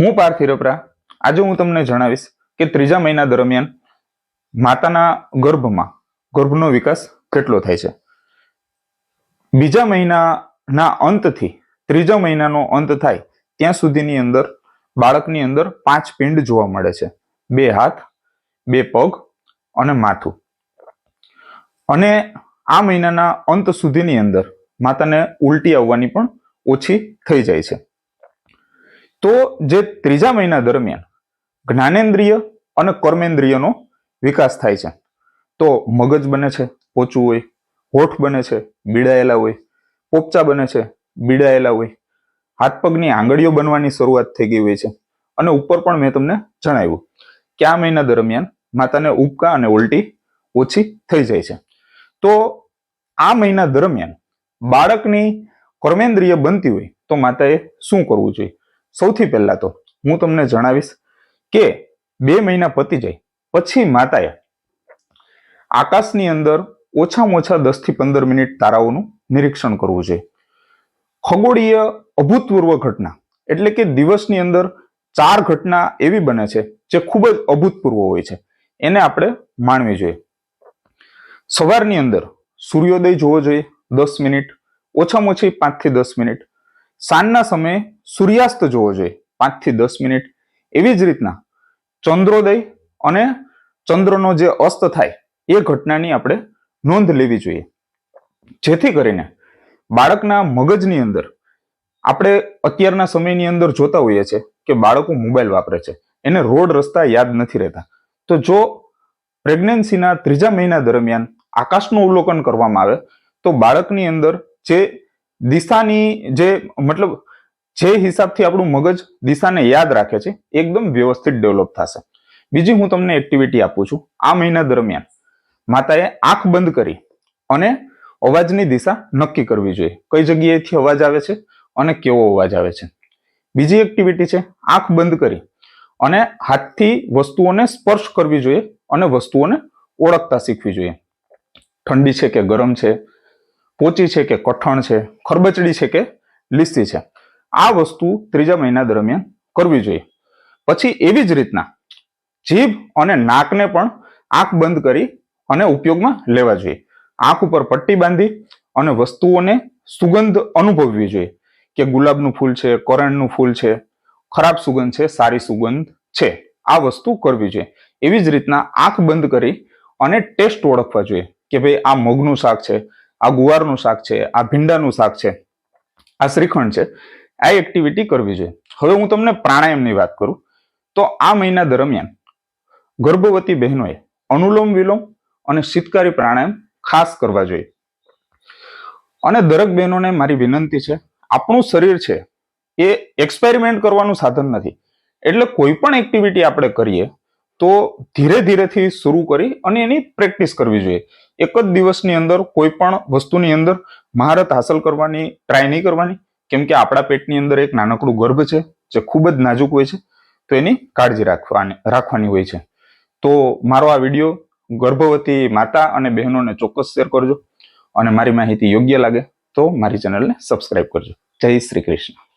હું પાર્થ હિરપરા આજે હું તમને જણાવીશ કે ત્રીજા મહિના દરમિયાન માતાના ગર્ભમાં ગર્ભનો વિકાસ કેટલો થાય છે. બીજા મહિનાના અંતથી ત્રીજા મહિનાનો અંત થાય ત્યાં સુધીની અંદર બાળકની અંદર પાંચ પિંડ જોવા મળે છે. બે હાથ, બે પગ અને માથું. અને આ મહિનાના અંત સુધીની અંદર માતાને ઉલટી આવવાની પણ ઓછી થઈ જાય છે. તો જે ત્રીજા મહિના દરમિયાન જ્ઞાનેન્દ્રિય અને કર્મેન્દ્રિયનો વિકાસ થાય છે. તો મગજ બને છે પોચું હોય, હોઠ બને છે બીડાયેલા હોય, પોપચા બને છે બીડાયેલા હોય, હાથ પગની આંગળીઓ બનવાની શરૂઆત થઈ ગઈ હોય છે. અને ઉપર પણ મેં તમને જણાવ્યું કે આ મહિના દરમિયાન માતાને ઉબકા અને ઉલટી ઓછી થઈ જાય છે. તો આ મહિના દરમિયાન બાળકની કર્મેન્દ્રિય બનતી હોય તો માતાએ શું કરવું જોઈએ? સૌથી પહેલા તો હું તમને જણાવીશ કે બે મહિના પતી જાય, પછી માતાએ આકાશની અંદર ઓછામાં ઓછા દસથી પંદર મિનિટ તારાઓનું નિરીક્ષણ કરવું જોઈએ. ખગોળીય અભૂતપૂર્વ ઘટના એટલે કે દિવસની અંદર ચાર ઘટના એવી બને છે જે ખૂબ જ અભૂતપૂર્વ હોય છે. એને આપણે માણવી જોઈએ. સવારની અંદર સૂર્યોદય જોવો જોઈએ દસ મિનિટ, ઓછામાં ઓછી પાંચથી દસ મિનિટ સાંજના સમયે સૂર્યાસ્ત જોવો જોઈએ. પાંચથી દસ મિનિટ. એવી જ રીતના ચંદ્રોદય અને ચંદ્રનો જે અસ્ત થાય, એ ઘટનાની આપણે નોંધ લેવી જોઈએ. જેથી કરીને બાળકના મગજની અંદર આપણે અત્યારના સમયની અંદર જોતા હોઈએ છીએ કે બાળકો મોબાઈલ વાપરે છે. એને રોડ રસ્તા યાદ નથી રહેતા. તો જો પ્રેગ્નન્સીના ત્રીજા મહિના દરમિયાન આકાશનું અવલોકન કરવામાં આવે, તો બાળકની અંદર જે દિશાની જે, મતલબ જે હિસાબથી આપણું મગજ દિશાને યાદ રાખે છે, એકદમ વ્યવસ્થિત ડેવલપ થશે. બીજી હું તમને એક્ટિવિટી આપું છું. આ મહિના દરમિયાન માતાએ આંખ બંધ કરી અને અવાજની દિશા નક્કી કરવી જોઈએ. કઈ જગ્યાએથી અવાજ આવે છે અને કેવો અવાજ આવે છે. બીજી એક્ટિવિટી છે, આંખ બંધ કરી અને હાથથી વસ્તુઓને સ્પર્શ કરવી જોઈએ અને વસ્તુઓને ઓળખતા શીખવી જોઈએ. ઠંડી છે કે ગરમ છે? પોચી છે કે કઠણ છે, ખરબચડી છે કે લીસી છે. આ વસ્તુ ત્રીજા મહિના દરમિયાન કરવી જોઈએ. પછી એવી જ રીતના જીભ અને નાકને પણ આંખ બંધ કરી અને ઉપયોગમાં લેવા જોઈએ. આંખ ઉપર પટ્ટી બાંધી અને વસ્તુઓને સુગંધ અનુભવવી જોઈએ કે ગુલાબનું ફૂલ છે, કરણનું ફૂલ છે, ખરાબ સુગંધ છે, સારી સુગંધ છે. આ વસ્તુ કરવી જોઈએ. એવી જ રીતના આંખ બંધ કરી અને ટેસ્ટ ઓળખવા જોઈએ કે ભાઈ આ મગનું શાક છે આ ગુવારનું શાક છે, આ ભીંડાનું શાક છે, આ શ્રીખંડ છે, આ એક્ટિવિટી કરવી જોઈએ. હવે હું તમને પ્રાણાયામની વાત કરું. તો આ મહિના દરમિયાન ગર્ભવતી બહેનોએ અનુલોમ વિલોમ અને શીતકારી પ્રાણાયામ ખાસ કરવા જોઈએ. અને દરેક બહેનોને મારી વિનંતી છે, આપણું શરીર છે એ એક્સપેરિમેન્ટ કરવાનું સાધન નથી. એટલે કોઈ પણ એક્ટિવિટી આપણે કરીએ, તો ધીરે ધીરેથી શરૂ કરી અને એની પ્રેક્ટિસ કરવી જોઈએ. એક જ દિવસની અંદર, કોઈ પણ વસ્તુની અંદર મહારત હાંસલ કરવાની ટ્રાય નહીં કરવાની. કેમ કે આપણા પેટની અંદર એક નાનકડું ગર્ભ છે, જે ખૂબ જ નાજુક હોય છે. તો એની કાળજી રાખવાની રાખવાની હોય છે. તો મારો આ વીડિયો ગર્ભવતી માતા અને બહેનોને ચોક્કસ શેર કરજો અને મારી માહિતી યોગ્ય લાગે તો મારી ચેનલને સબસ્ક્રાઇબ કરજો. જય શ્રી કૃષ્ણ.